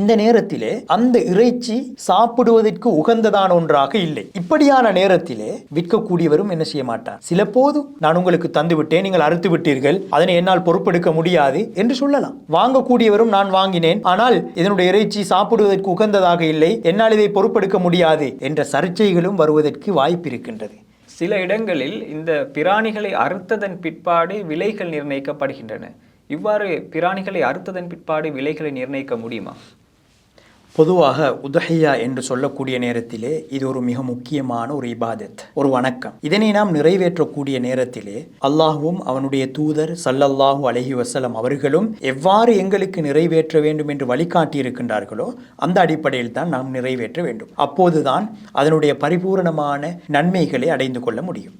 இந்த நேரத்திலே அந்த இறைச்சி சாப்பிடுவதற்கு உகந்ததான ஒன்றாக இல்லை. இப்படியான நேரத்திலே விற்கக்கூடியவரும் என்ன செய்ய மாட்டார்? சில போதும் நான் உங்களுக்கு தந்துவிட்டேன் நீங்கள் அறுத்து விட்டீர்கள் அதனை என்னால் பொறுப்பெடுக்க முடியாது என்று சொல்லலாம். வாங்கக்கூடியவரும் நான் வாங்கினேன் ஆனால் இதனுடைய இறைச்சி சாப்பிடுவதற்கு உகந்ததாக இல்லை என்னால் இதை பொறுப்பெடுக்க முடியாது என்ற சர்ச்சைகளும் வருவதற்கு வாய்ப்பு இருக்கின்றது. சில இடங்களில் இந்த பிராணிகளை அறுத்ததன் பிற்பாடு விலைகள் நிர்ணயிக்கப்படுகின்றன. இவ்வாறு பிராணிகளை அறுத்ததன் பிற்பாடு விலைகளை நிர்ணயிக்க முடியுமா? பொதுவாக உதஹியா என்று சொல்லக்கூடிய நேரத்திலே இது ஒரு மிக முக்கியமான ஒரு இபாதத் ஒரு வணக்கம். இதனை நாம் நிறைவேற்றக்கூடிய நேரத்திலே அல்லாஹுவும் அவனுடைய தூதர் சல்லல்லாஹூ அலஹி வசலம் அவர்களும் எவ்வாறு எங்களுக்கு நிறைவேற்ற வேண்டும் என்று வழிகாட்டி இருக்கின்றார்களோ அந்த அடிப்படையில் தான் நாம் நிறைவேற்ற வேண்டும். அப்போதுதான் அதனுடைய பரிபூரணமான நன்மைகளை அடைந்து கொள்ள முடியும்.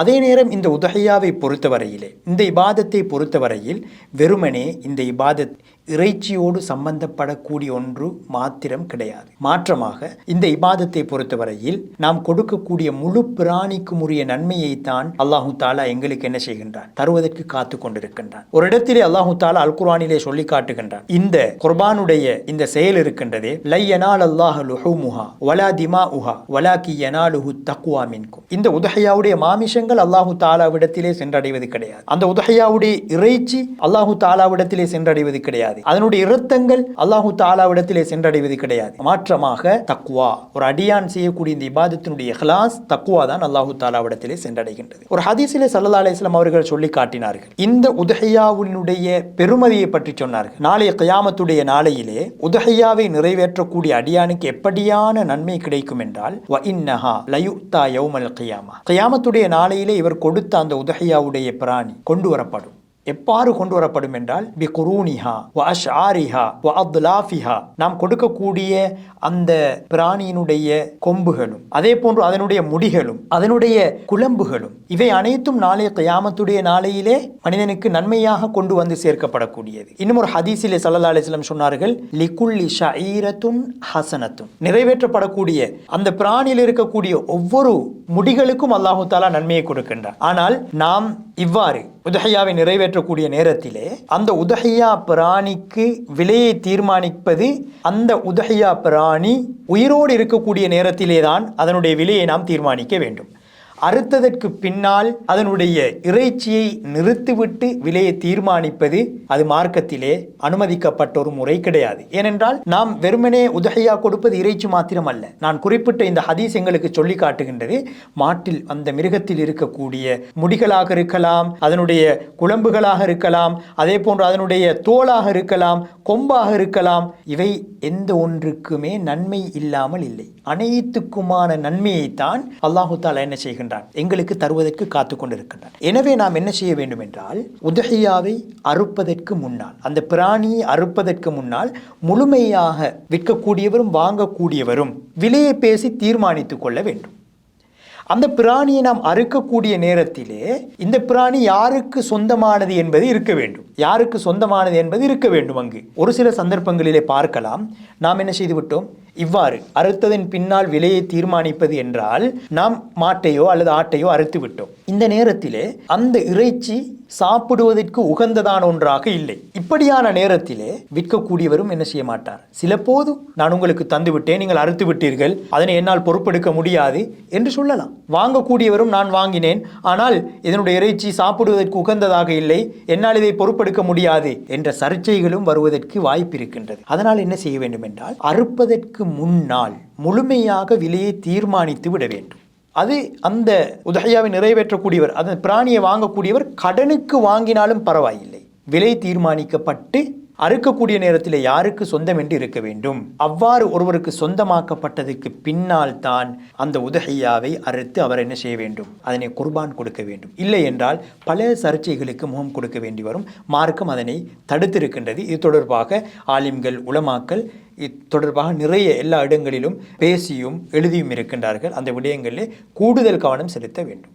அதே நேரம் இந்த உதகையாவை பொறுத்தவரையிலே இந்த இபாதத்தை பொறுத்தவரையில் வெறுமனே இந்த இபாதத் இறைச்சியோடு சம்பந்தப்படக்கூடிய ஒன்று மாத்திரம் கிடையாது. மாற்றமாக இந்த இபாதத்தை பொறுத்தவரையில் நாம் கொடுக்கக்கூடிய முழு பிராணிக்கும் உரிய நன்மையை தான் அல்லாஹு தாலா எங்களுக்கு என்ன செய்கின்றான்? தருவதற்கு காத்து கொண்டிருக்கின்றான். ஒரு இடத்திலே அல்லாஹு தாலா அல் குரானிலே சொல்லி காட்டுகின்றான். இந்த குர்பானுடைய இந்த செயல் இருக்கின்றதே லையனால் அல்லாஹ் லுஹுமுஹா வலா திமா உஹா வலாக்கி யனாலுஹு தக்குவா மின்கும். இந்த உதஹையாவுடைய மாமிஷங்கள் அல்லாஹு தாலாவிடத்திலே சென்றடைவது கிடையாது. அந்த உதஹையாவுடைய இறைச்சி அல்லாஹு தாலாவிடத்திலே சென்றடைவது கிடையாது. கிடையாது. அதனுடைய இரத்தங்கள் அல்லாஹு தாலாவிடத்திலே சென்றடைவது கிடையாது. மாற்றமாக தக்குவா ஒரு அடியான் செய்யக்கூடிய இந்த இபாதத்தினுடைய இஹ்லாஸ் தக்குவா தான் அல்லாஹு தாலாவிடத்திலே சென்றடைகின்றது. ஒரு ஹதீஸிலே சல்லா அலிஸ்லாம் அவர்கள் சொல்லி காட்டினார்கள். இந்த உதஹையாவினுடைய பெருமதியை பற்றி சொன்னார்கள். நாளைய கயாமத்துடைய நாளையிலே உதஹையாவை நிறைவேற்றக்கூடிய அடியானுக்கு எப்படியான நன்மை கிடைக்கும் என்றால் வ இன்னஹா லயுத்தா யௌமல் கயாமா. கயாமத்துடைய நாளையிலே இவர் கொடுத்த அந்த உதஹையாவுடைய பிராணி கொண்டு வரப்படும். எப்பாறு கொண்டு வரப்படும் என்றால் பி குரூனிஹா வ அஷ் ஆரிஹா வ அப்துலாஃபிஹா நாம் கொடுக்கக்கூடிய அந்த பிராணியினுடைய கொம்புகளும் அதே போன்று அதனுடைய முடிகளும் அதனுடைய குழம்புகளும் இவை அனைத்தும் நாளைய கயாமத்துடைய நாளையிலே மனிதனுக்கு நன்மையாக கொண்டு வந்து சேர்க்கப்படக்கூடியது. இன்னும் ஒரு ஹதீஸிலே சல்லா அலிஸ்லம் சொன்னார்கள் லிகுல்லி ஷஈரத்துன் ஹசனத்தும் நிறைவேற்றப்படக்கூடிய அந்த பிராணியில் இருக்கக்கூடிய ஒவ்வொரு முடிகளுக்கும் அல்லாஹு தாலா நன்மையை கொடுக்கின்றார் ஆனால் நாம் இவ்வாறு உதஹையாவை நிறைவேற்றக்கூடிய நேரத்திலே அந்த உதஹையா பிராணிக்கு விலையை தீர்மானிப்பது அந்த உதஹையா பிராணி உயிரோடு இருக்கக்கூடிய நேரத்திலே தான் அதனுடைய விலையை நாம் தீர்மானிக்க வேண்டும். அறுத்ததற்கு பின்னால் அதனுடைய இறைச்சியை நிறுத்திவிட்டு விலையை தீர்மானிப்பது அது மார்க்கத்திலே அனுமதிக்கப்பட்ட ஒரு முறை கிடையாது. ஏனென்றால் நாம் வெறுமனே உதகையா கொடுப்பது இறைச்சி மாத்திரம் அல்ல நான் குறிப்பிட்ட இந்த ஹதீஸ் எங்களுக்கு சொல்லி காட்டுகின்றது. மாட்டில் அந்த மிருகத்தில் இருக்கக்கூடிய முடிகளாக இருக்கலாம் அதனுடைய குழம்புகளாக இருக்கலாம் அதே போன்று அதனுடைய தோலாக இருக்கலாம் கொம்பாக இருக்கலாம். இவை எந்த ஒன்றுக்குமே நன்மை இல்லாமல் இல்லை. அனைத்துக்குமான நன்மையைத்தான் அல்லாஹு தாலா என்ன செய்கின்றான் எங்களுக்கு தருவதற்கு காத்து கொண்டிருக்கின்றான் எனவே நாம் என்ன செய்ய வேண்டும் என்றால் உதகையாவை அறுப்பதற்கு முன்னால் அந்த பிராணியை அறுப்பதற்கு முன்னால் முழுமையாக விற்கக்கூடியவரும் வாங்கக்கூடியவரும் விலையை பேசி தீர்மானித்துக் கொள்ள வேண்டும். அந்த பிராணியை நாம் அறுக்கக்கூடிய நேரத்திலே இந்த பிராணி யாருக்கு சொந்தமானது என்பது இருக்க வேண்டும். யாருக்கு சொந்தமானது என்பது இருக்க வேண்டும் அங்கு. ஒரு சில சந்தர்ப்பங்களிலே பார்க்கலாம். நாம் என்ன செய்து விட்டோம்? இவ்வாறு அறுத்ததன் பின்னால் விலையை தீர்மானிப்பது என்றால் நாம் மாட்டையோ அல்லது ஆட்டையோ அறுத்து விட்டோம். இந்த நேரத்திலே அந்த இறைச்சி சாப்பிடுவதற்கு உகந்ததான ஒன்றாக இல்லை. இப்படியான நேரத்திலே விற்கக்கூடியவரும் என்ன செய்ய மாட்டார்? சில போதும் நான் உங்களுக்கு தந்துவிட்டேன் நீங்கள் அறுத்து விட்டீர்கள் அதனை என்னால் பொறுப்பெடுக்க முடியாது என்று சொல்லலாம். வாங்கக்கூடியவரும் நான் வாங்கினேன் ஆனால் இதனுடைய இறைச்சி சாப்பிடுவதற்கு உகந்ததாக இல்லை என்னால் இதை பொறுப்பு கொடுக்க முடியாது என்ற சர்ச்சைகளும் வருவதற்கு வாய்ப்பு இருக்கின்றது அதனால் என்ன செய்ய வேண்டும் என்றால் அறுப்பதற்கு முன்னால் முழுமையாக விலையை தீர்மானித்து விட வேண்டும். அது அந்த உதகையாவை நிறைவேற்றக்கூடியவர் அந்த பிராணியை வாங்கக்கூடியவர் கடனுக்கு வாங்கினாலும் பரவாயில்லை. விலை தீர்மானிக்கப்பட்டு அறுக்கக்கூடிய நேரத்தில் யாருக்கு சொந்தம் என்று இருக்க வேண்டும்? அவ்வாறு ஒருவருக்கு சொந்தமாக்கப்பட்டதுக்கு பின்னால் தான் அந்த உதகையாவை அறுத்து அவர் என்ன செய்ய வேண்டும்? அதனை குர்பான் கொடுக்க வேண்டும். இல்லை என்றால் பல சர்ச்சைகளுக்கு முகம் கொடுக்க வேண்டி வரும். மார்க்கம் அதனை தடுத்திருக்கின்றது. இது தொடர்பாக ஆலிம்கள் உலமாக்கல் இது தொடர்பாக நிறைய எல்லா இடங்களிலும் பேசியும் எழுதியும் இருக்கின்றார்கள். அந்த விடயங்களில் கூடுதல் கவனம் செலுத்த வேண்டும்.